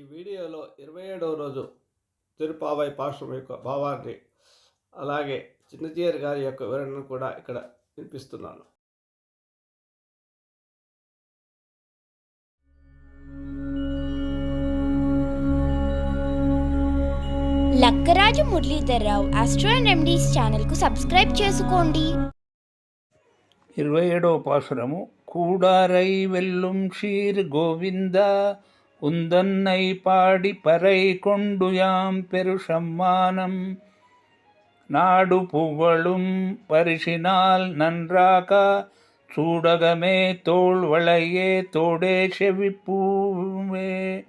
ఈ వీడియోలో ఇరవై ఏడవ రోజు తిరుపావై పాశ్రం యొక్క భావాన్ని అలాగే చిన్నజీయర్ గారి యొక్క వివరణను కూడా ఇక్కడ వినిపిస్తున్నాను. లక్కరాజు మురళీధర్రావు ఆస్ట్రో రెమెడీస్ ఛానల్కు సబ్స్క్రైబ్ చేసుకోండి. ఇరవై ఏడవ పాసురము కూడారై వెల్లుం షీర్ గోవింద உந்தன்னை பாடி பறை கொண்டு யாம் பெருஷம்மானம் நாடு புகழும் பரிசினால் நன்றாகா சூடகமே தோல் வளையே தோடே செவிப்பூவே.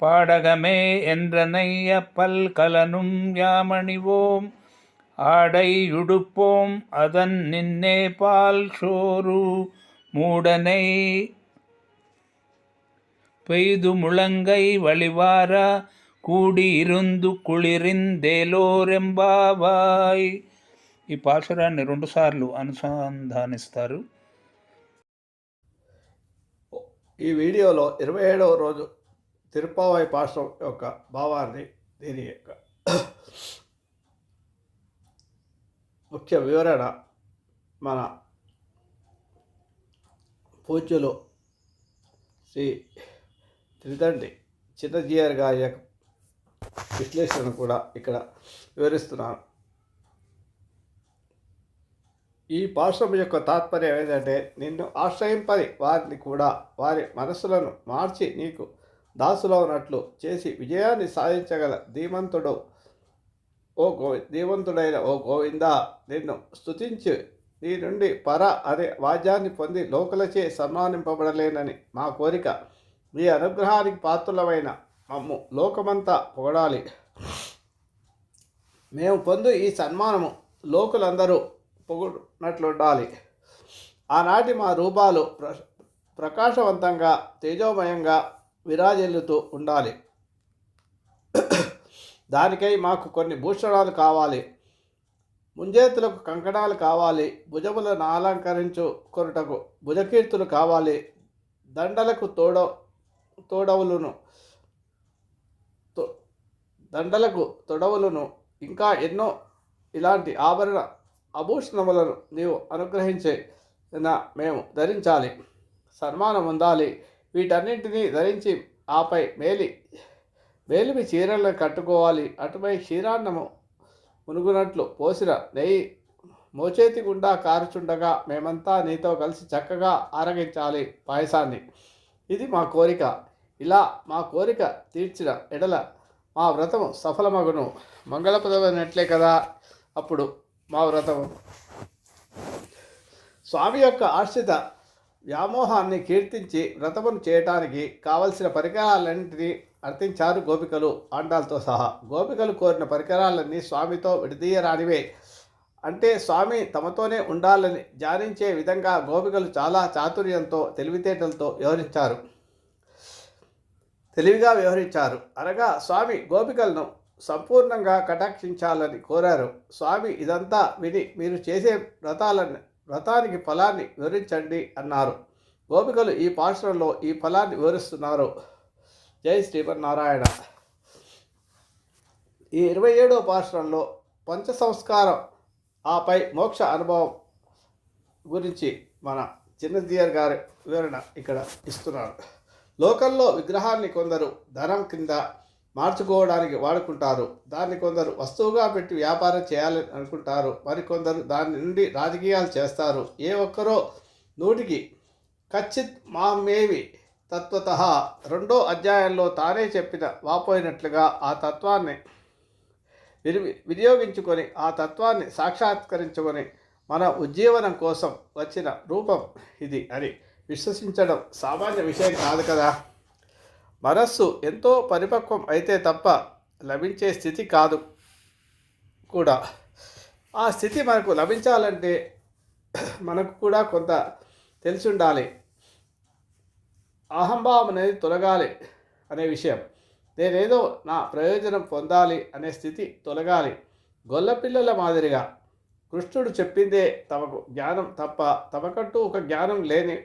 பாடகமே என்ற என்றனைய பல்கலனும் யாமணிவோம். ஆடை உடுப்போம் அதன் நின்னே பால் சோறு. மூடனை பெய்து முழங்கை வழிவார కూడిరుందు కుళిరిందేలోరెంబావాయ్ ఈ పాసురాన్ని రెండుసార్లు అనుసంధానిస్తారు ఈ వీడియోలో ఇరవై ఏడవ రోజు తిరుపావై పాశ్రం యొక్క భావాన్ని దీని యొక్క ముఖ్య వివరణ మన పూజ్యులు శ్రీ త్రిదండి చిన్నజీఆర్ గారి యొక్క విశ్లేషణ కూడా ఇక్కడ వివరిస్తున్నాను. ఈ పాశ్రం యొక్క తాత్పర్యం ఏంటంటే నిన్ను ఆశ్రయింపని వారిని కూడా వారి మనసులను మార్చి నీకు దాసులవునట్లు చేసి విజయాన్ని సాధించగల ధీమంతుడు ఓ గోవి ధీమంతుడైన ఓ గోవింద నిన్ను స్తుతించి నీ నుండి పర అనే వాద్యాన్ని పొంది లోకలచే సన్మానింపబడలేనని మా కోరిక. మీ అనుగ్రహానికి పాత్రులమైన మమ్ము. లోకమంతా పొగడాలి. మేము పొందు ఈ సన్మానము లోకులందరూ పొగుడినట్లుండాలి. ఆనాటి మా రూపాలు ప్ర ప్రకాశవంతంగా తేజోమయంగా విరాజిల్లుతూ ఉండాలి. దానికై మాకు కొన్ని భూషణాలు కావాలి. ముంజేతులకు కంకణాలు కావాలి. భుజములను అలంకరించు కొరటకు భుజకీర్తులు కావాలి. దండలకు తోడ తోడవులును. దండలకు తొడవులను. ఇంకా ఎన్నో ఇలాంటి ఆభరణ ఆభూషణములను నీవు అనుగ్రహించే మేము ధరించాలి. సన్మానం ఉండాలి. వీటన్నింటినీ ధరించి ఆపై మేలి మేలిమి చీరలను కట్టుకోవాలి. అటుపై క్షీరాన్నము మునుగునట్లు పోసిన నెయ్యి మోచేతి గుండా కారుచుండగా మేమంతా నీతో కలిసి చక్కగా ఆరగించాలి పాయసాన్ని. ఇది మా కోరిక. ఇలా మా కోరిక తీర్చిన ఎడల మా వ్రతము సఫలమగును. మంగళపదమైనట్లే కదా అప్పుడు మా వ్రతము. స్వామి యొక్క ఆశ్రిత వ్యామోహాన్ని కీర్తించి వ్రతమును చేయటానికి కావలసిన పరికరాలన్నింటినీ అర్థించారు గోపికలు ఆండాలతో సహా. గోపికలు కోరిన పరికరాలన్నీ స్వామితో విడదీయరానివే. అంటే స్వామి తమతోనే ఉండాలని జానించే విధంగా గోపికలు చాలా చాతుర్యంతో తెలివితేటలతో వివరించారు తెలివిగా వ్యవహరించారు. అనగా స్వామి గోపికలను సంపూర్ణంగా కటాక్షించాలని కోరారు. స్వామి ఇదంతా విని మీరు చేసే వ్రతాలను వ్రతానికి ఫలాన్ని వివరించండి అన్నారు. గోపికలు ఈ పాశ్రంలో ఈ ఫలాన్ని వివరిస్తున్నారు. జై శ్రీమన్నారాయణ. ఈ ఇరవై ఏడో పాశ్రంలో పంచ సంస్కారం ఆపై మోక్ష అనుభవం గురించి మన చిన్నదీయర్ గారి వివరణ ఇక్కడ ఇస్తున్నారు. లోకల్లో విగ్రహాన్ని కొందరు ధనం కింద మార్చుకోవడానికి వాడుకుంటారు. దాన్ని కొందరు వస్తువుగా పెట్టి వ్యాపారం చేయాలని అనుకుంటారు. మరికొందరు దాని నుండి రాజకీయాలు చేస్తారు. ఏ ఒక్కరో నూటికి ఖచ్చిత్ మామేవి తత్వత రెండో అధ్యాయంలో తానే చెప్పిన వాపోయినట్లుగా ఆ తత్వాన్ని విని వినియోగించుకొని ఆ తత్వాన్ని సాక్షాత్కరించుకొని మన ఉజ్జీవనం కోసం వచ్చిన రూపం ఇది అని. విశ్వసించడం సామాన్య విషయం కాదు కదా. మనస్సు ఎంతో పరిపక్వం అయితే తప్ప లభించే స్థితి కాదు కూడా. ఆ స్థితి మనకు లభించాలంటే మనకు కూడా కొంత తెలిసి ఉండాలి అహంభావం అనేది తొలగాలి అనే విషయం. నేనేదో నా ప్రయోజనం పొందాలి అనే స్థితి తొలగాలి. గొల్లపిల్లల మాదిరిగా కృష్ణుడు చెప్పిందే తమకు జ్ఞానం తప్ప తమకంటూ ఒక జ్ఞానం లేని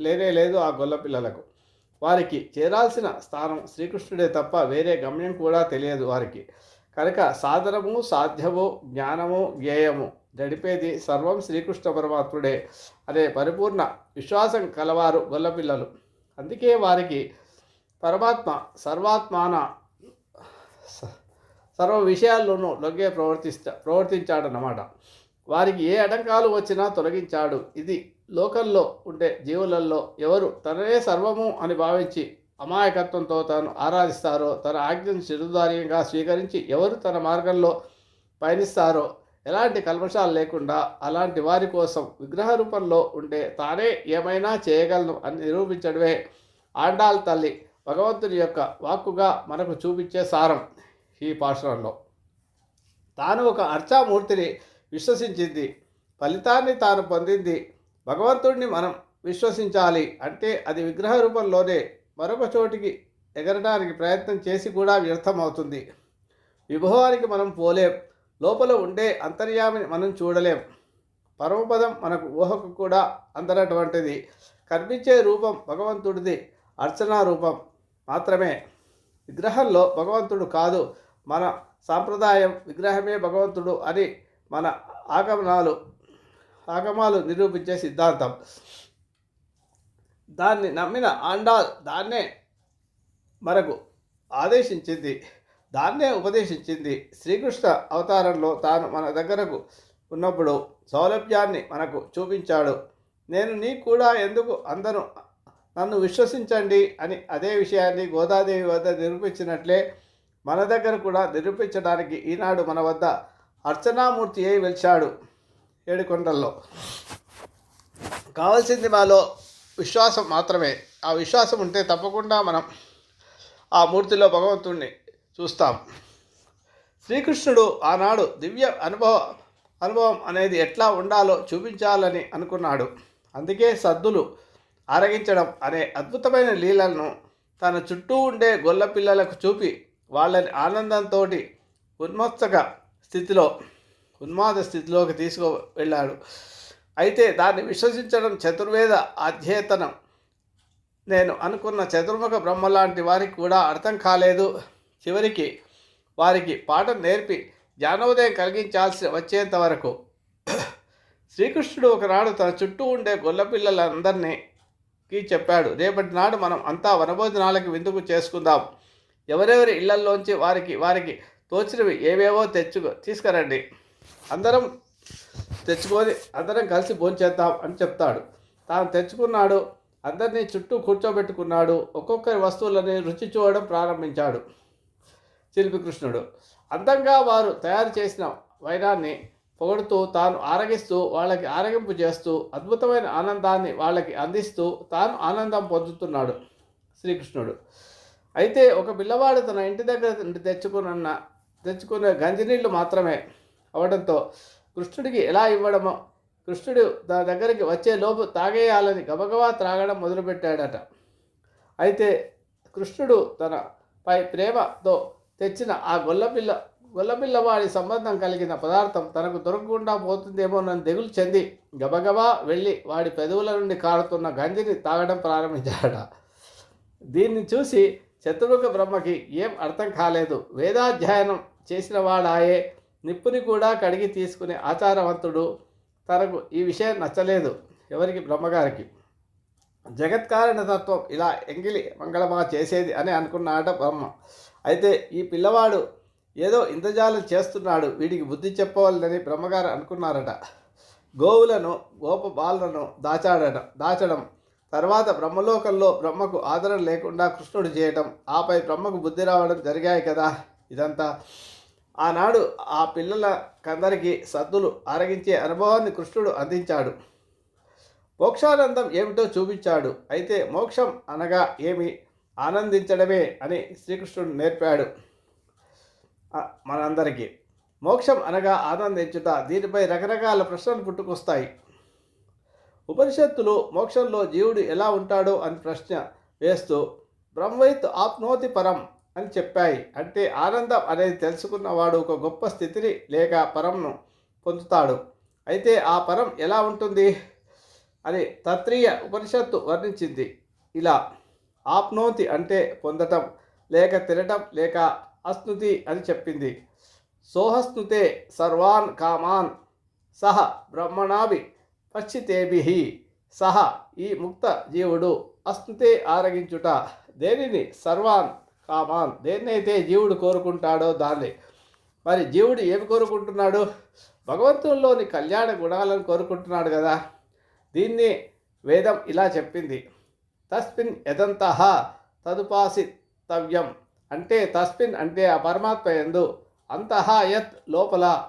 లేనే లేదు ఆ గొల్లపిల్లలకు వారికి చేరాల్సిన స్థానం శ్రీకృష్ణుడే తప్ప వేరే గమ్యం కూడా తెలియదు వారికి. కనుక సాధనము సాధ్యము జ్ఞానము జ్ఞేయము నడిపేది సర్వం శ్రీకృష్ణ పరమాత్ముడే అనే పరిపూర్ణ విశ్వాసం కలవారు గొల్లపిల్లలు అందుకే వారికి పరమాత్మ సర్వాత్మాన స- సర్వ విషయాల్లోనూ లొంగే ప్రవర్తిస్తా ప్రవర్తించాడన్నమాట. వారికి ఏ అడంకాలు వచ్చినా తొలగించాడు. ఇది లోకల్లో ఉండే జీవులలో ఎవరు తననే సర్వము అని భావించి అమాయకత్వంతో తాను ఆరాధిస్తారో తన ఆజ్ఞను చిరుదార్యంగా స్వీకరించి ఎవరు తన మార్గంలో పయనిస్తారో ఎలాంటి కల్మషాలు లేకుండా అలాంటి వారి కోసం విగ్రహ రూపంలో ఉండే తానే ఏమైనా చేయగలను అని నిరూపించడమే ఆండాల్ తల్లి భగవంతుని యొక్క వాక్కుగా మనకు చూపించే సారం ఈ పాశ్రంలో తాను ఒక అర్చామూర్తిని విశ్వసించింది. ఫలితాన్ని తాను పొందింది. భగవంతుడిని మనం విశ్వసించాలి అంటే అది విగ్రహ రూపంలోనే మరొక చోటికి ఎగరడానికి ప్రయత్నం చేసి కూడా వ్యర్థమవుతుంది. విభవానికి మనం పోలేం. లోపల ఉండే అంతర్యామిని మనం చూడలేం. పరమపదం మనకు ఊహకు కూడా అందనటువంటిది. కనిపించే రూపం భగవంతుడిది అర్చనా రూపం మాత్రమే. విగ్రహంలో భగవంతుడు కాదు. మన సాంప్రదాయం విగ్రహమే భగవంతుడు అని మన ఆగమనాలు ఆగమాలు నిరూపించే సిద్ధాంతం. దాన్ని నమ్మిన ఆండాల్ దాన్నే మనకు ఆదేశించింది. దాన్నే ఉపదేశించింది. శ్రీకృష్ణ అవతారంలో తాను మన దగ్గరకు ఉన్నప్పుడు సౌలభ్యాన్ని మనకు చూపించాడు. నేను నీ కూడా ఎందుకు అందరూ నన్ను విశ్వసించండి అని అదే విషయాన్ని గోదాదేవి వద్ద నిరూపించినట్లే మన దగ్గర కూడా నిరూపించడానికి ఈనాడు మన వద్ద అర్చనామూర్తి అయి వెలిచాడు ఏడుకొండల్లో. కావాల్సింది మాలో విశ్వాసం మాత్రమే. ఆ విశ్వాసం ఉంటే తప్పకుండా మనం ఆ మూర్తిలో భగవంతుణ్ణి చూస్తాం. శ్రీకృష్ణుడు ఆనాడు దివ్య అనుభవ అనుభవం అనేది ఎట్లా ఉండాలో చూపించాలని అనుకున్నాడు. అందుకే సద్దులు ఆరగించడం అనే అద్భుతమైన లీలలను తన చుట్టూ ఉండే గొల్ల పిల్లలకు చూపి వాళ్ళని ఆనందంతో ఉన్మత్తగా స్థితిలో ఉన్మాద స్థితిలోకి తీసుకు వెళ్ళాడు. అయితే దాన్ని విశ్వసించడం చతుర్వేద అధ్యేతనం నేను అనుకున్న చతుర్ముఖ బ్రహ్మ లాంటి వారికి కూడా అర్థం కాలేదు. చివరికి వారికి పాఠం నేర్పి జ్ఞానోదయం కలిగించాల్సి వచ్చేంత వరకు శ్రీకృష్ణుడు ఒకనాడు తన చుట్టూ ఉండే గొల్లపిల్లలందరినీకి చెప్పాడు రేపటి నాడు మనం అంతా వనభోజనాలకి విందుకు చేసుకుందాం. ఎవరెవరి ఇళ్ళల్లోంచి వారికి వారికి తోచినవి ఏవేవో తెచ్చుకో తీసుకురండి. అందరం తెచ్చుకొని అందరం కలిసి భోంచేద్దాం అని చెప్తాడు. తాను తెచ్చుకున్నాడు అందరినీ చుట్టూ కూర్చోబెట్టుకున్నాడు ఒక్కొక్కరి వస్తువులని రుచి చూడడం ప్రారంభించాడు. శిల్పికృష్ణుడు అందంగా వారు తయారు చేసిన వైరాన్ని పొగడుతూ తాను ఆరగిస్తూ వాళ్ళకి ఆరగింపు చేస్తూ అద్భుతమైన ఆనందాన్ని వాళ్ళకి అందిస్తూ తాను ఆనందం పొందుతున్నాడు శ్రీకృష్ణుడు. అయితే ఒక పిల్లవాడు తన ఇంటి దగ్గర తెచ్చుకున్న తెచ్చుకునే గంజినీళ్ళు మాత్రమే అవడంతో కృష్ణుడికి ఎలా ఇవ్వడమో కృష్ణుడు తన దగ్గరికి వచ్చే లోపు తాగేయాలని గబగబా త్రాగడం మొదలుపెట్టాడట. అయితే కృష్ణుడు తన పై ప్రేమతో తెచ్చిన ఆ గొల్లపిల్ల గొల్లపిల్లవాడి సంబంధం కలిగిన పదార్థం తనకు దొరకకుండా పోతుందేమోనని దిగులు చెంది గబగబా వెళ్ళి వాడి పెదవుల నుండి కారుతున్న గంజిని తాగడం ప్రారంభించాడట. దీన్ని చూసి చతుర్ముఖ బ్రహ్మకి ఏం అర్థం కాలేదు. వేదాధ్యయనం చేసిన వాడాయే నిప్పుని కూడా కడిగి తీసుకునే ఆచారవంతుడు తనకు ఈ విషయం నచ్చలేదు ఎవరికి? బ్రహ్మగారికి. జగత్కారణ తత్వం ఇలా ఎంగిలి మంగళమా చేసేది అని అనుకున్నాడట బ్రహ్మ. అయితే ఈ పిల్లవాడు ఏదో ఇంతజాలం చేస్తున్నాడు వీడికి బుద్ధి చెప్పవాలని బ్రహ్మగారు అనుకున్నారట. గోవులను గోప బాలను దాచాడట దాచడం తర్వాత బ్రహ్మలోకంలో బ్రహ్మకు ఆదరణ లేకుండా కృష్ణుడు చేయటం ఆపై బ్రహ్మకు బుద్ధి రావడం జరిగాయి కదా. ఇదంతా. ఆనాడు ఆ పిల్లలకందరికీ సద్దులు ఆరగించే అనుభవాన్ని కృష్ణుడు అందించాడు. మోక్షానందం ఏమిటో చూపించాడు. అయితే మోక్షం అనగా ఏమి? ఆనందించడమే అని శ్రీకృష్ణుడు నేర్పాడు. మనందరికీ. మోక్షం అనగా ఆనందించుట. దీనిపై రకరకాల ప్రశ్నలు పుట్టుకొస్తాయి. ఉపనిషత్తులు మోక్షంలో జీవుడు ఎలా ఉంటాడో అని ప్రశ్న వేస్తూ బ్రహ్మైత్ ఆప్నోతి పరం అని చెప్పాయి. అంటే ఆనందం అనేది తెలుసుకున్నవాడు ఒక గొప్ప స్థితిని లేక పరంను పొందుతాడు. అయితే ఆ పరం ఎలా ఉంటుంది? అని తత్రీయ ఉపనిషత్తు వర్ణించింది. ఇలా ఆప్నోతి అంటే పొందటం లేక తినటం లేక అస్నుతి అని చెప్పింది. సోహస్నుతే సర్వాన్ కామాన్ సహ బ్రహ్మణాభి పశ్చితేభి సహ ఈ ముక్త జీవుడు అస్నుతే ఆరగించుట. దేనిని? సర్వాన్ కామాన్. దేన్నైతే జీవుడు కోరుకుంటాడో దాన్ని. మరి జీవుడు ఏమి కోరుకుంటున్నాడు? భగవంతుల్లోని కళ్యాణ గుణాలను కోరుకుంటున్నాడు కదా. దీన్ని వేదం ఇలా చెప్పింది. తస్మిన్ యదంత తదుపాసితవ్యం. అంటే తస్మిన్ అంటే ఆ పరమాత్మ ఎందు అంతః యత్ లోపల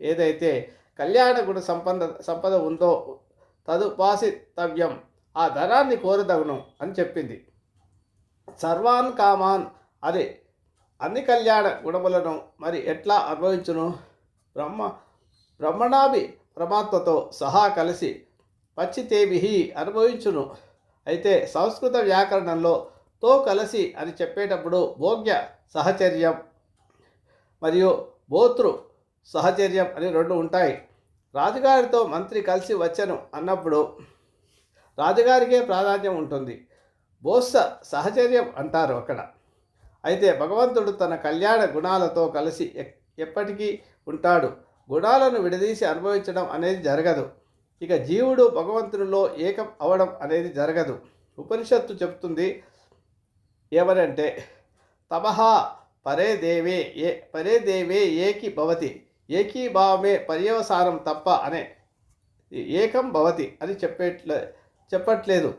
ఏదైతే కళ్యాణ గుణ సంపద సంపద ఉందో తదుపాసితవ్యం. ఆ ధనాన్ని కోరదగును అని చెప్పింది. సర్వాన్ కామాన్ అదే అన్ని కళ్యాణ గుణములను మరి ఎట్లా అనుభవించును బ్రహ్మ బ్రహ్మణాభి పరమాత్మతో సహా కలిసి పచ్చితేభి అనుభవించును అయితే సంస్కృత వ్యాకరణంలో తో కలిసి అని చెప్పేటప్పుడు భోగ్య సహచర్యం మరియు భోతృ సహచర్యం అని రెండు ఉంటాయి. రాజుగారితో మంత్రి కలిసి వచ్చను అన్నప్పుడు రాజుగారికే ప్రాధాన్యం ఉంటుంది. బోత్స సహచర్యం అంటారు అక్కడ. అయితే భగవంతుడు తన కళ్యాణ గుణాలతో కలిసి ఎక్- ఎప్పటికీ ఉంటాడు. గుణాలను విడదీసి అనుభవించడం అనేది జరగదు. ఇక జీవుడు భగవంతునిలో ఏకం అవడం అనేది జరగదు. ఉపనిషత్తు చెప్తుంది ఏమనంటే తపహ పరే దేవే ఏ పరే దేవే ఏకి భవతి. ఏకీభావమే పర్యవసానం తప్ప అనే ఏకం భవతి అని చెప్పేట్లే చెప్పట్లేదు.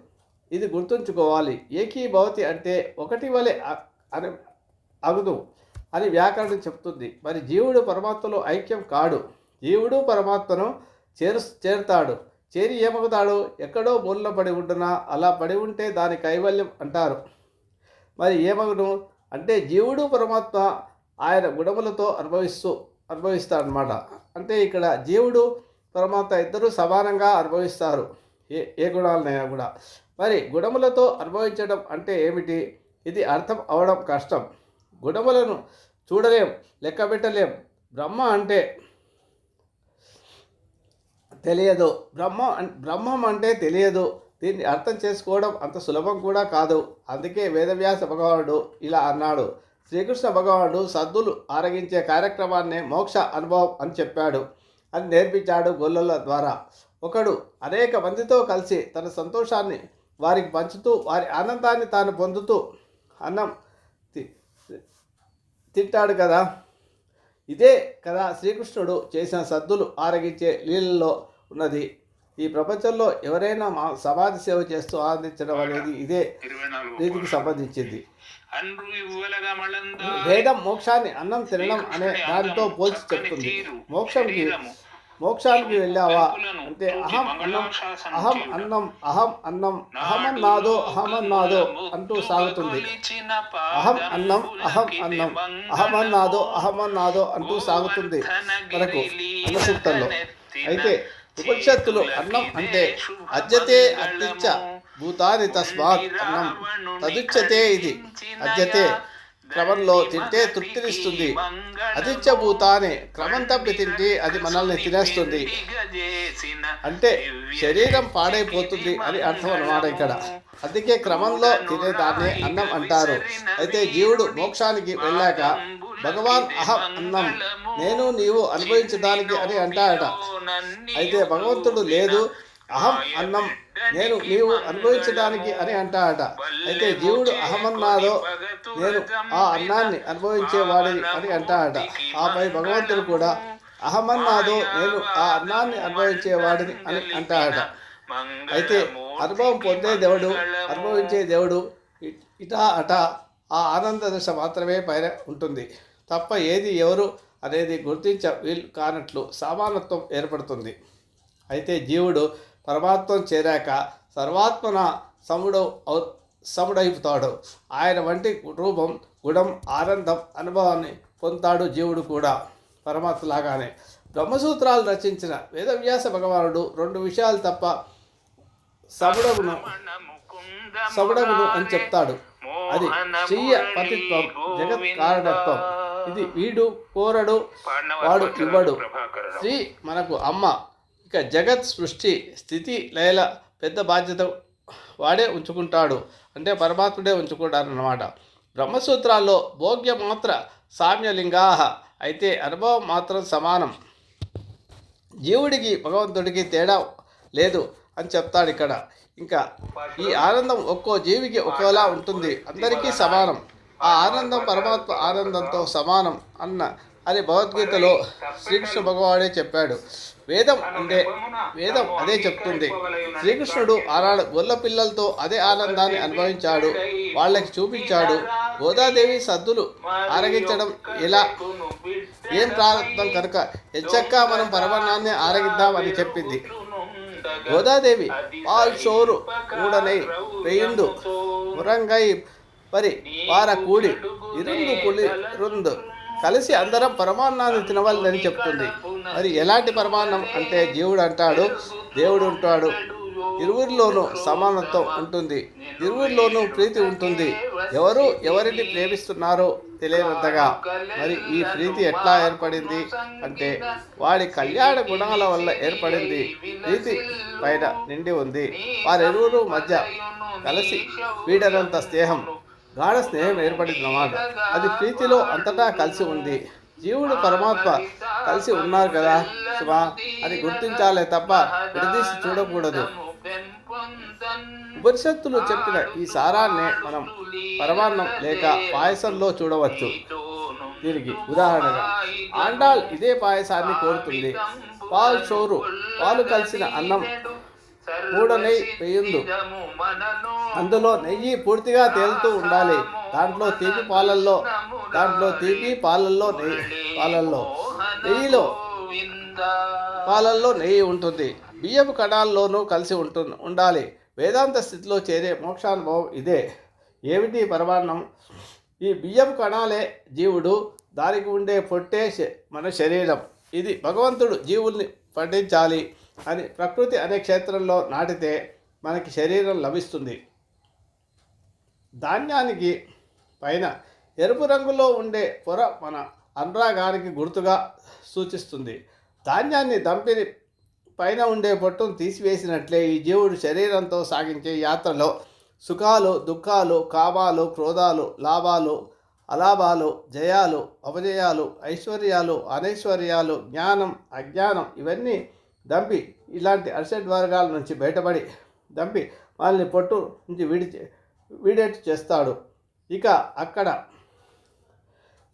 ఇది గుర్తుంచుకోవాలి. ఏకీభవతి అంటే ఒకటి వలె అని అగుదు అని వ్యాకరణం చెప్తుంది. మరి జీవుడు పరమాత్మలో ఐక్యం కాడు. జీవుడు పరమాత్మను చేరు చేరుతాడు. చేరి ఏమవుతాడు ఎక్కడో మూలన పడి ఉంటున్నా అలా పడి ఉంటే దాని కైవల్యం అంటారు. మరి ఏమగును? అంటే జీవుడు పరమాత్మ ఆయన గుణములతో అనుభవిస్తూ అనుభవిస్తారనమాట అంటే ఇక్కడ జీవుడు పరమాత్మ ఇద్దరూ సమానంగా అనుభవిస్తారు. ఏ ఏ గుణాలనైనా కూడా. మరి గుణములతో అనుభవించడం అంటే ఏమిటి? ఇది అర్థం అవడం కష్టం. గుణములను చూడలేం లెక్క పెట్టలేం. బ్రహ్మ అంటే తెలియదు. బ్రహ్మ బ్రహ్మం అంటే తెలియదు. దీన్ని అర్థం చేసుకోవడం అంత సులభం కూడా కాదు. అందుకే వేదవ్యాస భగవానుడు ఇలా అన్నాడు. శ్రీకృష్ణ భగవానుడు సద్దులు ఆరగించే కార్యక్రమాన్నే మోక్ష అనుభవం అని చెప్పాడు అని నేర్పించాడు గొల్లల ద్వారా. ఒకడు అనేక మందితో కలిసి తన సంతోషాన్ని వారికి పంచుతూ వారి ఆనందాన్ని తాను పొందుతూ అన్నం. తి- తింటాడు కదా. ఇదే కదా శ్రీకృష్ణుడు చేసిన సద్దులు ఆరగించే లీలలో ఉన్నది. ఈ ప్రపంచంలో ఎవరైనా మా సమాజ సేవ చేస్తూ ఆనందించడం అనేది ఇదే రీతికి సంబంధించింది. వేదం మోక్షాన్ని అన్నం తినడం అనే దానితో పోల్చి చెప్తుంది. మోక్షంకి మోక్షానికి వెళ్ళావా? అంటే అహం అన్నం అహం అన్నం అహం అన్నం అహమన్నాదో అహమన్నాదో అంటూ సాగుతుంది. అహం అన్నం అహం అన్నం అహమన్నాదో అహమన్నాదో అంటూ సాగుతుంది. మనకు అన్నసూక్తంలో అయితే ఉపనిషత్తులు అన్నం అంటే అద్యతే అత్తిచ్చ భూతాని తస్మాత్ అన్నం. తదుచ్యతే ఇది. అద్యతే క్రమంలో తింటే తృప్తినిస్తుంది. అదిచ్చ భూతానే క్రమం తప్పి తింటే అది మనల్ని తినేస్తుంది. అంటే శరీరం పాడైపోతుంది అని అర్థం అన్నమాట ఇక్కడ. అందుకే క్రమంలో తినేదాన్ని అన్నం అంటారు. అయితే జీవుడు మోక్షానికి వెళ్ళాక భగవాన్ అహం అన్నం నేను నీవు అనుభవించడానికి అని అంటాడట అయితే భగవంతుడు లేదు అహం అన్నం. నేను నీవు అనుభవించడానికి అని అంటాడట. అయితే జీవుడు అహమన్నాదో నేను ఆ అన్నాన్ని అనుభవించేవాడిని అని అంటాడట. ఆపై భగవంతుడు కూడా అహమన్నాదో నేను ఆ అన్నాన్ని అనుభవించేవాడిని అని అంటాడట. అయితే అనుభవం పొందే దేవుడు అనుభవించే దేవుడు ఇటా అట ఆ ఆనంద దశ మాత్రమే పైన ఉంటుంది. తప్ప ఏది ఎవరు అనేది గుర్తించ వీలు కానట్లు సమానత్వం ఏర్పడుతుంది. అయితే జీవుడు పరమాత్మను చేరాక సర్వాత్మన సముడు అవు సముడైపుతాడు ఆయన వంటి రూపం గుణం ఆనందం అనుభవాన్ని పొందుతాడు జీవుడు కూడా పరమాత్మ లాగానే బ్రహ్మసూత్రాలు రచించిన వేదవ్యాస భగవానుడు రెండు విషయాలు తప్ప సముడగును సముడగును అని చెప్తాడు. అది చెయ్య పతిత్వం జగత్ కారణత్వం. ఇది వీడు కోరడు వాడు ఇవ్వడు. శ్రీ మనకు అమ్మ ఇక జగత్ సృష్టి స్థితి లయల పెద్ద బాధ్యత వాడే ఉంచుకుంటాడు. అంటే పరమాత్ముడే ఉంచుకుంటారన్నమాట బ్రహ్మసూత్రాల్లో భోగ్య మాత్ర సామ్యలింగా అయితే అనుభవం మాత్రం సమానం. జీవుడికి భగవంతుడికి తేడా లేదు అని చెప్తాడు ఇక్కడ. ఇంకా ఈ ఆనందం ఒక్కో జీవికి ఒక్కోలా ఉంటుంది. అందరికీ సమానం. ఆ ఆనందం పరమాత్మ ఆనందంతో సమానం అన్న అని భగవద్గీతలో శ్రీకృష్ణ భగవాడే చెప్పాడు. వేదం అంటే వేదం అదే చెప్తుంది. శ్రీకృష్ణుడు ఆనాడు గొల్ల పిల్లలతో అదే ఆనందాన్ని అనుభవించాడు. వాళ్ళకి చూపించాడు. గోదాదేవి సద్దులు ఆరగించడం ఎలా? ఏం ప్రారంభం కనుక? ఎచ్చక్క మనం పరమాన్నాన్ని ఆరగిద్దాం అని చెప్పింది. గోదాదేవి పాల్ షోరు కూడనై పెయిందు మురంగై పరి వార కూడి ఇరుందు కులి రుందు కలిసి అందరం పరమాన్నాన్ని తినవాలని చెప్తుంది. మరి ఎలాంటి పరమాన్నం అంటే జీవుడు అంటాడు దేవుడు ఉంటాడు. ఇరువురిలోనూ సమానత్వం ఉంటుంది. ఇరువురిలోనూ ప్రీతి ఉంటుంది. ఎవరు ఎవరిని ప్రేమిస్తున్నారో తెలియనంతగా. మరి ఈ ప్రీతి ఎట్లా ఏర్పడింది అంటే వాడి కళ్యాణ గుణాల వల్ల ఏర్పడింది. ప్రీతి పైన నిండి ఉంది. వారిరువురు మధ్య కలిసి వీడనంత స్నేహం గాఢ స్నేహం ఏర్పడింది ప్రమాదం అది ప్రీతిలో అంతటా కలిసి ఉంది. జీవుడు పరమాత్మ కలిసి ఉన్నారు కదా శివ? అని గుర్తించాలే తప్ప విడదీసి చూడకూడదు. ఉపనిషత్తులు చెప్పిన ఈ సారాన్నే మనం పరమాన్నం లేక పాయసంలో చూడవచ్చు. దీనికి ఉదాహరణగా ఆండాల్ ఇదే పాయసాన్ని కోరుతుంది. పాలు చోరు పాలు కలిసిన అన్నం మూడు నెయ్యి వేయుందు అందులో నెయ్యి పూర్తిగా తేలుతూ ఉండాలి. దాంట్లో తీపి పాలల్లో దాంట్లో తీపి పాలల్లో నెయ్యి పాలల్లో నెయ్యిలో పాలల్లో నెయ్యి ఉంటుంది. బియ్యపు కణాల్లోనూ కలిసి ఉంటు ఉండాలి. వేదాంత స్థితిలో చేరే మోక్షానుభవం ఇదే. ఏమిటి పరమాన్నం? ఈ బియ్యపు కణాలే జీవుడు దానికి ఉండే పొట్టే మన శరీరం. ఇది భగవంతుడు జీవుల్ని పండించాలి. అని ప్రకృతి అనే క్షేత్రంలో నాటితే మనకి శరీరం లభిస్తుంది. ధాన్యానికి పైన ఎరుపు రంగులో ఉండే పొర మన అనురాగానికి గుర్తుగా సూచిస్తుంది. ధాన్యాన్ని దంపిని పైన ఉండే పొట్టును తీసివేసినట్లే ఈ జీవుడు శరీరంతో సాగించే యాత్రలో సుఖాలు దుఃఖాలు కామాలు క్రోధాలు లాభాలు అలాభాలు జయాలు అపజయాలు ఐశ్వర్యాలు అనైశ్వర్యాలు జ్ఞానం అజ్ఞానం ఇవన్నీ దంపి ఇలాంటి అరిసెట్ వర్గాల నుంచి బయటపడి దంపి వాళ్ళని పొట్టు నుంచి విడి వీడేట్టు చేస్తాడు. ఇక అక్కడ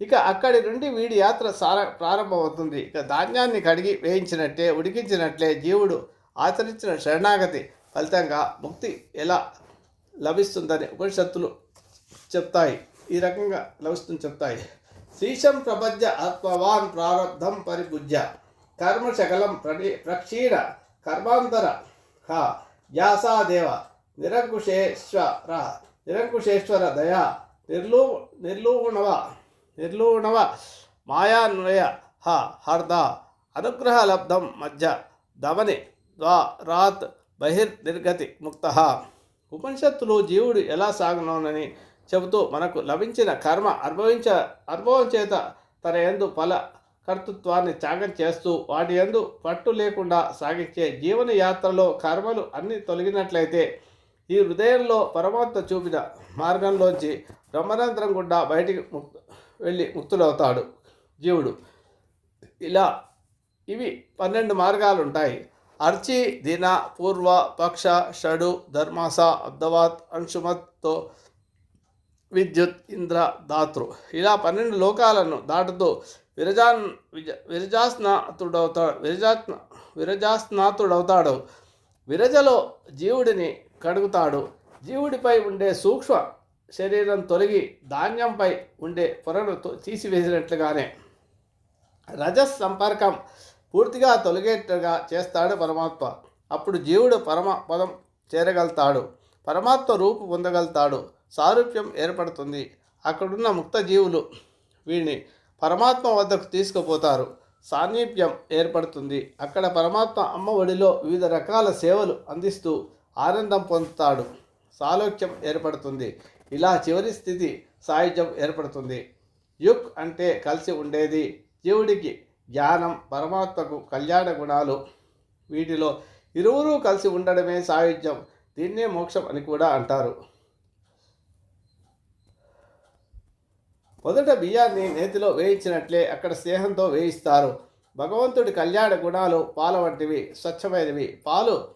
ఇక అక్కడి నుండి వీడి యాత్ర సార ప్రారంభమవుతుంది. ఇక ధాన్యాన్ని కడిగి వేయించినట్టే ఉడికించినట్లే జీవుడు ఆచరించిన శరణాగతి ఫలితంగా ముక్తి ఎలా లభిస్తుందని ఉపనిషత్తులు చెప్తాయి. ఈ రకంగా లభిస్తుంది చెప్తాయి. శ్రీశం ప్రపంచ ఆత్మవాన్ ప్రారంధం పరిభుజ్య కర్మ శకలం ప్రణి ప్రక్షీణ కర్మాంతర హ వ్యాసాదేవ నిరంకుశేశ్వర నిరంకుశేశ్వర దయా నిర్లూ నిర్లూణవ నిర్లూణవ మాయాన్వయ హ హర్ద అనుగ్రహ లబ్ధం మధ్య దమని బహిర్ నిర్గతి ముక్త ఉపనిషత్తులు జీవుడు ఎలా సాగనోనని చెబుతూ మనకు లభించిన కర్మ అనుభవించ అనుభవం చేత తన ఎందు ఫల కర్తృత్వాన్ని త్యాగం చేస్తూ వాటి ఎందు పట్టు లేకుండా సాగించే జీవన యాత్రలో కర్మలు అన్ని తొలగినట్లయితే ఈ హృదయంలో పరమాత్మ చూపిన మార్గంలోంచి బ్రహ్మరంధ్రం గుండా బయటికి వెళ్ళి ముక్తులవుతాడు జీవుడు. ఇలా ఇవి పన్నెండు మార్గాలు ఉంటాయి అర్చి దిన పూర్వ పక్ష షడు ధర్మాస అబ్దవాత్ అంశుమత్తో విద్యుత్ ఇంద్ర దాతృ ఇలా పన్నెండు లోకాలను దాటుతూ విరజాన్ విజ విరజాస్నాతుడవుతాడు విరజాత్న విరజాస్నాతుడవుతాడు. విరజలో జీవుడిని కడుగుతాడు. జీవుడిపై ఉండే సూక్ష్మ శరీరం తొలగి ధాన్యంపై ఉండే పొరను తీసివేసినట్లుగానే రజస్ సంపర్కం పూర్తిగా తొలగేట్టుగా చేస్తాడు పరమాత్మ. అప్పుడు జీవుడు పరమ పదం చేరగలుగుతాడు పరమాత్మ రూపు పొందగలుగుతాడు సారూప్యం ఏర్పడుతుంది. అక్కడున్న ముక్త జీవులు వీడిని పరమాత్మ వద్దకు తీసుకుపోతారు. సాన్నిధ్యం ఏర్పడుతుంది. అక్కడ పరమాత్మ అమ్మ ఒడిలో వివిధ రకాల సేవలు అందిస్తూ ఆనందం పొందుతాడు. సాలోక్యం ఏర్పడుతుంది. ఇలా చివరి స్థితి సాయుధ్యం ఏర్పడుతుంది. యుక్ అంటే కలిసి ఉండేది. జీవుడికి జ్ఞానం పరమాత్మకు కళ్యాణ గుణాలు. వీటిలో ఇరువురు కలిసి ఉండడమే సాయుధ్యం. దీన్నే మోక్షం అని కూడా అంటారు. మొదట బియ్యాన్ని నేతిలో వేయించినట్లే అక్కడ స్నేహంతో వేయిస్తారు. భగవంతుడి కళ్యాణ గుణాలు పాల వంటివి స్వచ్ఛమైనవి. పాలు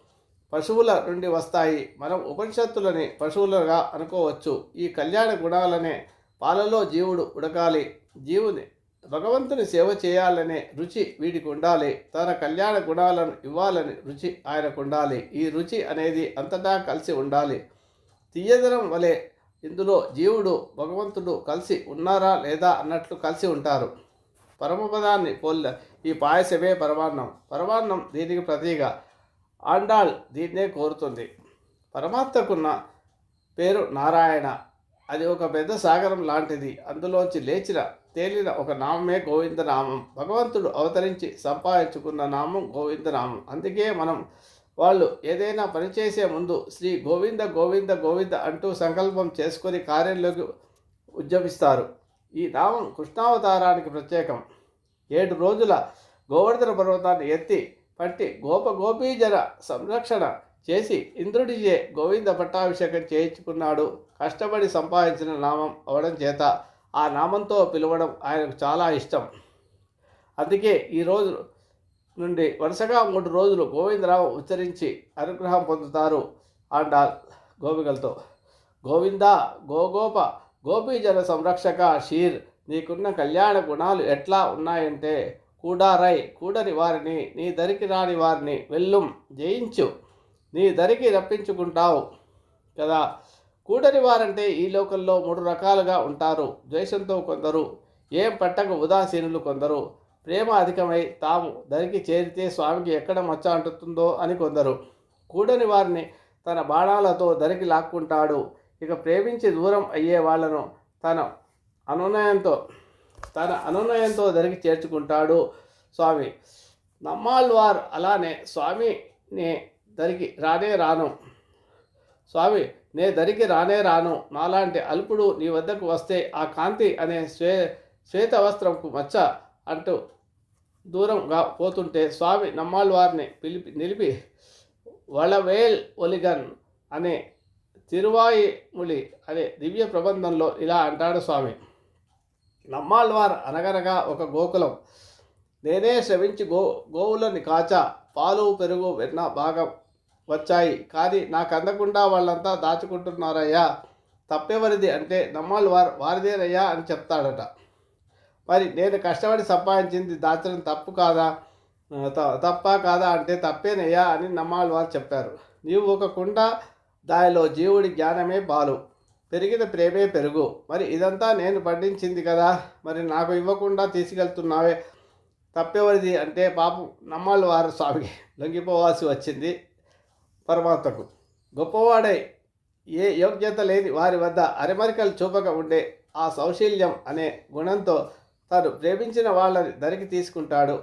పశువుల నుండి వస్తాయి. మనం ఉపనిషత్తులని పశువులుగా అనుకోవచ్చు. ఈ కళ్యాణ గుణాలనే పాలలో జీవుడు ఉడకాలి. జీవుని భగవంతుని సేవ చేయాలనే రుచి వీడికి ఉండాలి. తన కళ్యాణ గుణాలను ఇవ్వాలని రుచి ఆయనకు ఉండాలి. ఈ రుచి అనేది అంతటా కలిసి ఉండాలి. తీయదనం వలె ఇందులో జీవుడు భగవంతుడు కలిసి ఉన్నారా లేదా అన్నట్లు కలిసి ఉంటారు. పరమపదాన్ని పోలిన ఈ పాయసమే పరమాన్నం. పరమాన్నం దీనికి ప్రతీక. ఆండాళ్ దీన్నే కోరుతుంది. పరమాత్మకున్న పేరు నారాయణ. అది ఒక పెద్ద సాగరం లాంటిది. అందులోంచి లేచిన తేలిన ఒక నామమే గోవిందనామం. భగవంతుడు అవతరించి సంపాదించుకున్న నామం గోవిందనామం. అందుకే మనం వాళ్ళు ఏదైనా పని చేసే ముందు శ్రీ గోవింద గోవింద గోవింద అంటూ సంకల్పం చేసుకొని కార్యంలోకి ఉద్యమిస్తారు. ఈ నామం కృష్ణావతారానికి ప్రత్యేకం. ఏడు రోజుల గోవర్ధన పర్వతాన్ని ఎత్తి పట్టి గోప గోపీజన సంరక్షణ చేసి ఇంద్రుడిచే గోవింద పట్టాభిషేకం చేయించుకున్నాడు. కష్టపడి సంపాదించిన నామం అవడం చేత ఆ నామంతో పిలవడం ఆయనకు చాలా ఇష్టం. అందుకే ఈరోజు నుండి వరుసగా మూడు రోజులు గోవిందరావు ఉచ్చరించి అనుగ్రహం పొందుతారు ఆండాల్ గోపికలతో గోవింద గోగోప గోపీజన సంరక్షక షీర్ నీకున్న కళ్యాణ గుణాలు ఎట్లా ఉన్నాయంటే కూడారై కూడని వారిని నీ దరికి రాని వారిని వెల్లుం జయించు నీ దరికి రప్పించుకుంటావు కదా. కూడని వారంటే ఈ లోకంలో మూడు రకాలుగా ఉంటారు. ద్వేషంతో కొందరు ఏం పట్టక ఉదాసీనులు కొందరు. ప్రేమ అధికమై తాము దరికి చేరితే స్వామికి ఎక్కడ మచ్చ అంటుతుందో అని కొందరు. కూడని వారిని తన బాణాలతో దరికి లాక్కుంటాడు. ఇక ప్రేమించి దూరం అయ్యే వాళ్ళను తన అనునయంతో తన అనునయంతో దరికి చేర్చుకుంటాడు స్వామి. నమ్మాళ్వార్ అలానే స్వామిని దరికి రానే రాను. స్వామి నే దరికి రానే రాను. నాలాంటి అల్పుడు నీ వద్దకు వస్తే ఆ కాంతి అనే శ్వే శ్వేత వస్త్రంకు మచ్చ అంటూ దూరంగా పోతుంటే స్వామి నమ్మాళ్వారిని పిలిపి నిలిపి వళవేల్ ఒలిగన్ అనే తిరువాయిముళి అనే దివ్య ప్రబంధంలో ఇలా అంటాడు స్వామి. నమ్మాళ్వార్ అనగనగా ఒక గోకులం. నేనే శ్రవించి గో గోవులని కాచా పాలు పెరుగు వెన్న బాగా వచ్చాయి. కానీ నాకు అందకుండా వాళ్ళంతా దాచుకుంటున్నారయ్యా. తప్పెవరిది అంటే నమ్మాళ్ళు వారిదేనయ్యా అని చెప్తాడట. మరి నేను కష్టపడి సంపాదించింది దాచడం తప్పు కాదా? త- తప్ప కాదా అంటే తప్పేనయ్యా అని నమ్మాలి వారు చెప్పారు. నీవు ఒక కుండ దానిలో జీవుడి జ్ఞానమే పాలు పెరిగిన ప్రేమే పెరుగు. మరి ఇదంతా నేను పండించింది కదా? మరి నాకు ఇవ్వకుండా తీసుకెళ్తున్నావే తప్పెవరిది అంటే పాపం నమ్మాలి వారు స్వామికి. లొంగిపోవాల్సి వచ్చింది పరమాత్మకు. గొప్పవాడై ఏ యోగ్యత లేని వారి వద్ద అరెమరికలు చూపక ఉండే ఆ సౌశీల్యం అనే గుణంతో తను ప్రేమించిన వాళ్ళని దరికి తీసుకుంటాడు.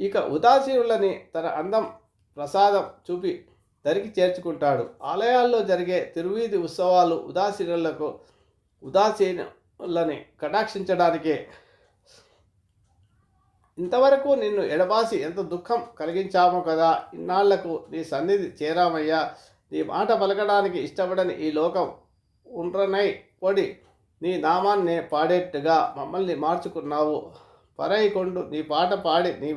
ఇక ఉదాసీనులని తన అందం ప్రసాదం చూపి దరికి చేర్చుకుంటాడు. ఆలయాల్లో జరిగే తిరువీధి ఉత్సవాలు ఉదాసీనులకు ఉదాసీనులని కటాక్షించడానికే. ఇంతవరకు నిన్ను ఎడబాసి ఎంత దుఃఖం కలిగించామో కదా ఇన్నాళ్ళకు నీ సన్నిధి చేరామయ్యా. నీ మాట పలకడానికి ఇష్టపడని ఈ లోకం ఉండ్రనై పొడి. నీ నామాన్నే పాడేట్టుగా మమ్మల్ని మార్చుకున్నావు. పరైకొండు నీ పాట పాడి నీ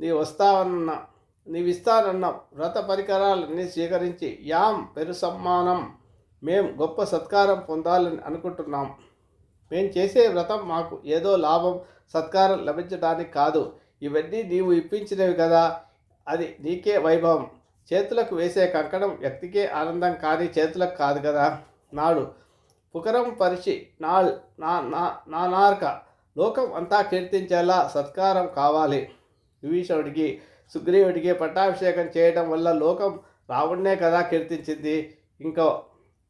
నీ వస్తావన్న నీవిస్తానన్న. వ్రత పరికరాలన్నీ స్వీకరించి యాం పెరు సమ్మానం. మేం గొప్ప సత్కారం పొందాలని అనుకుంటున్నాం. మేం చేసే వ్రతం మాకు ఏదో లాభం సత్కారం లభించడానికి కాదు. ఇవన్నీ నీవు ఇప్పించినవి కదా అది నీకే వైభవం. చేతులకు వేసే కంకణం వ్యక్తికే ఆనందం కానీ చేతులకు కాదు కదా. నాడు పుకరం పరిచి నాల్ నా నా నా నార్క లోకం అంతా కీర్తించేలా సత్కారం కావాలి. విభీషణుడికి సుగ్రీవుడికి పట్టాభిషేకం చేయడం వల్ల లోకం రావణ్ణే కదా కీర్తించింది. ఇంకా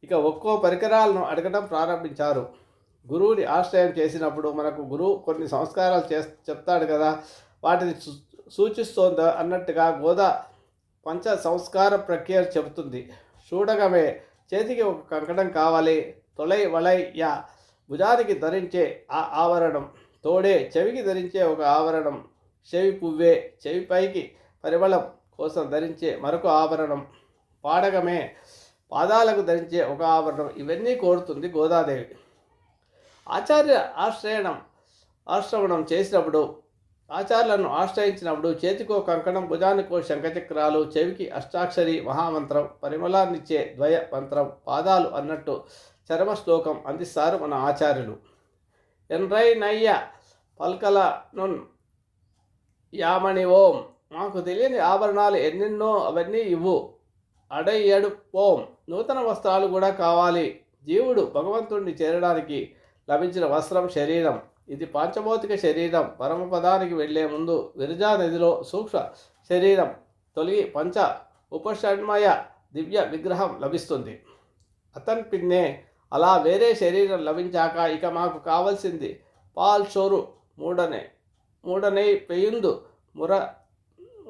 ఇక ఒక్కో పరికరాలను అడగడం ప్రారంభించారు. గురువుని ఆశ్రయం చేసినప్పుడు మనకు గురువు కొన్ని సంస్కారాలు చే చెప్తాడు కదా. వాటిని సూచిస్తోందో అన్నట్టుగా గోదా పంచ సంస్కార ప్రక్రియ చెబుతుంది. చూడగమే చేతికి ఒక కంకణం కావాలి. తొలై వలై భుజానికి ధరించే ఆ ఆవరణం తోడే చెవికి ధరించే ఒక ఆవరణం చెవి పువ్వే చెవిపైకి పరిమళం కోసం ధరించే మరొక ఆభరణం పాడగమే పాదాలకు ధరించే ఒక ఆభరణం ఇవన్నీ కోరుతుంది గోదాదేవి. ఆచార్య ఆశ్రయణం ఆశ్రవణం చేసినప్పుడు ఆచార్యులను ఆశ్రయించినప్పుడు చేతికో కంకణం భుజానికో శంఖచక్రాలు చెవికి అష్టాక్షరి మహామంత్రం పరిమళాన్నిచ్చే ద్వయ మంత్రం పాదాలు అన్నట్టు చరమ శ్లోకం అందిస్తారు మన ఆచార్యులు. ఎన్రై నయ్య పల్కల నున్ యామణి ఓం. మాకు తెలియని ఆభరణాలు ఎన్నెన్నో అవన్నీ ఇవ్వు. అడయ్యడు ఓం. నూతన వస్త్రాలు కూడా కావాలి. జీవుడు భగవంతుణ్ణి చేరడానికి లభించిన వస్త్రం శరీరం. ఇది పాంచభౌతిక శరీరం. పరమపదానికి వెళ్ళే ముందు విరజా నదిలో సూక్ష్మ శరీరం తొలగి పంచ ఉపషణ్మయ దివ్య విగ్రహం లభిస్తుంది. అతన్ పిన్నే అలా వేరే శరీరం లభించాక ఇక మాకు కావలసింది పాల్ చోరు మూడనే. మూడనై పెయుందు ముర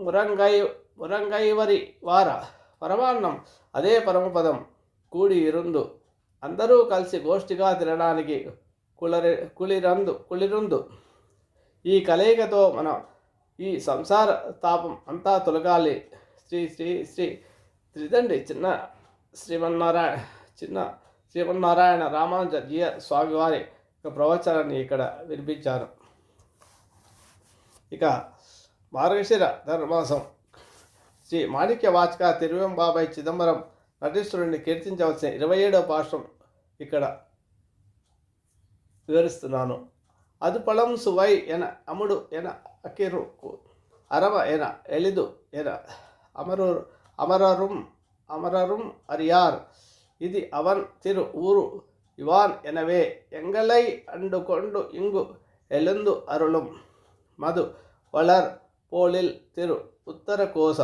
మురంగై మురంగైవరి వార. పరమాన్నం అదే పరమపదం. కూడి ఇరుందు. అందరూ కలిసి గోష్ఠిగా తినడానికి కులరి కులిరందు కులిరుందు. ఈ కలయికతో మనం ఈ సంసార తాపం అంతా తొలగాలి. శ్రీ శ్రీ శ్రీ. త్రిదండి చిన్న శ్రీమన్నారాయణ చిన్న శ్రీమన్నారాయణ రామానుజ జీయ స్వామివారి ప్రవచనాన్ని ఇక్కడ వినిపించారు. ఇక మార్గశిర ధర్మాసం శ్రీ మాణిక్య వాచక తిరువం బాబాయ్ చిదంబరం నటీశ్వరుడిని కీర్తించవలసిన ఇరవై ఏడవ పాఠం ఇక్కడ వివరిస్తున్నాను. అది పళం సువై ఎన అముడు ఎన అకిరు అరవ ఎన ఎలిదు ఎన అమరు అమరరుం అమరరుం అరియార్ இது அவன் திரு ஊரு இவான் எனவே எங்களை அண்டு கொண்டு இங்கு எழுந்து அருளும். மது வளர் போலில் திரு உத்தரகோச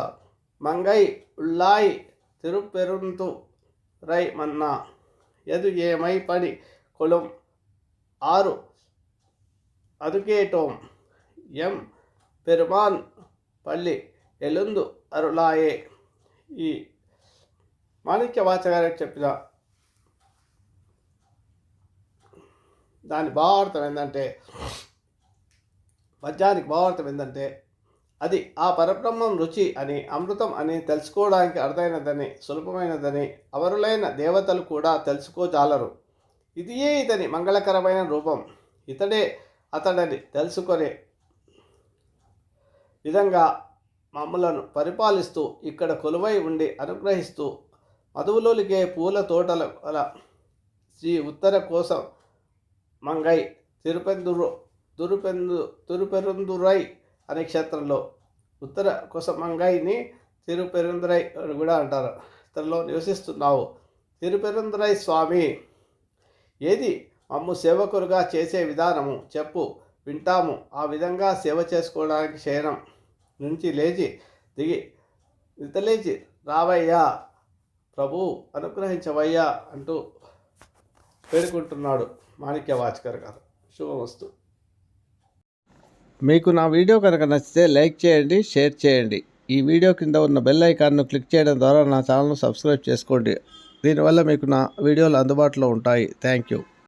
மங்கை உள்ளாய் திருப்பெருந்து ரை மன்னா எது ஏமை பணி கொளும்? ஆறு அது கேட்டோம். எம் பெருமான் பள்ளி எழுந்து அருளாயே. இ వాచగారికి చెప్పిన దాని భావార్థం ఏంటంటే పద్యానికి భావార్థం ఏంటంటే అది ఆ పరబ్రహ్మం రుచి అని అమృతం అని తెలుసుకోవడానికి అర్థమైనదని సులభమైనదని అవరులైన దేవతలు కూడా తెలుసుకోజాలరు. ఇదియే ఇతని మంగళకరమైన రూపం. ఇతడే అతడని తెలుసుకొనే విధంగా మమ్మలను పరిపాలిస్తూ ఇక్కడ కొలువై ఉండి అనుగ్రహిస్తూ మధువులోలికే పూల తోటల వల శ్రీ ఉత్తర కోసం మంగై తిరుపెందురు తురుపెందు తురుపెరుందురై అనే క్షేత్రంలో ఉత్తర కొసమంగైని తిరుపెరుందురై అని కూడా అంటారు. ఇతరులో నివసిస్తున్నావు. తిరుపెరుందురై స్వామి ఏది మమ్ము సేవకులుగా చేసే విధానము? చెప్పు వింటాము. ఆ విధంగా సేవ చేసుకోవడానికి శయనం నుంచి లేచి దిగి నితలేచి రావయ్యా ప్రభు అనుగ్రహించవయ్యా అంటూ పేర్కొంటున్నాడు మాణిక్య వాచకర్ గారు. శుభమస్తు. మీకు నా వీడియో కనుక నచ్చితే లైక్ చేయండి షేర్ చేయండి. ఈ వీడియో కింద ఉన్న బెల్ ఐకాన్ను క్లిక్ చేయడం ద్వారా నా ఛానల్ను సబ్స్క్రైబ్ చేసుకోండి. దీనివల్ల మీకు నా వీడియోలు అందుబాటులో ఉంటాయి. Thank you.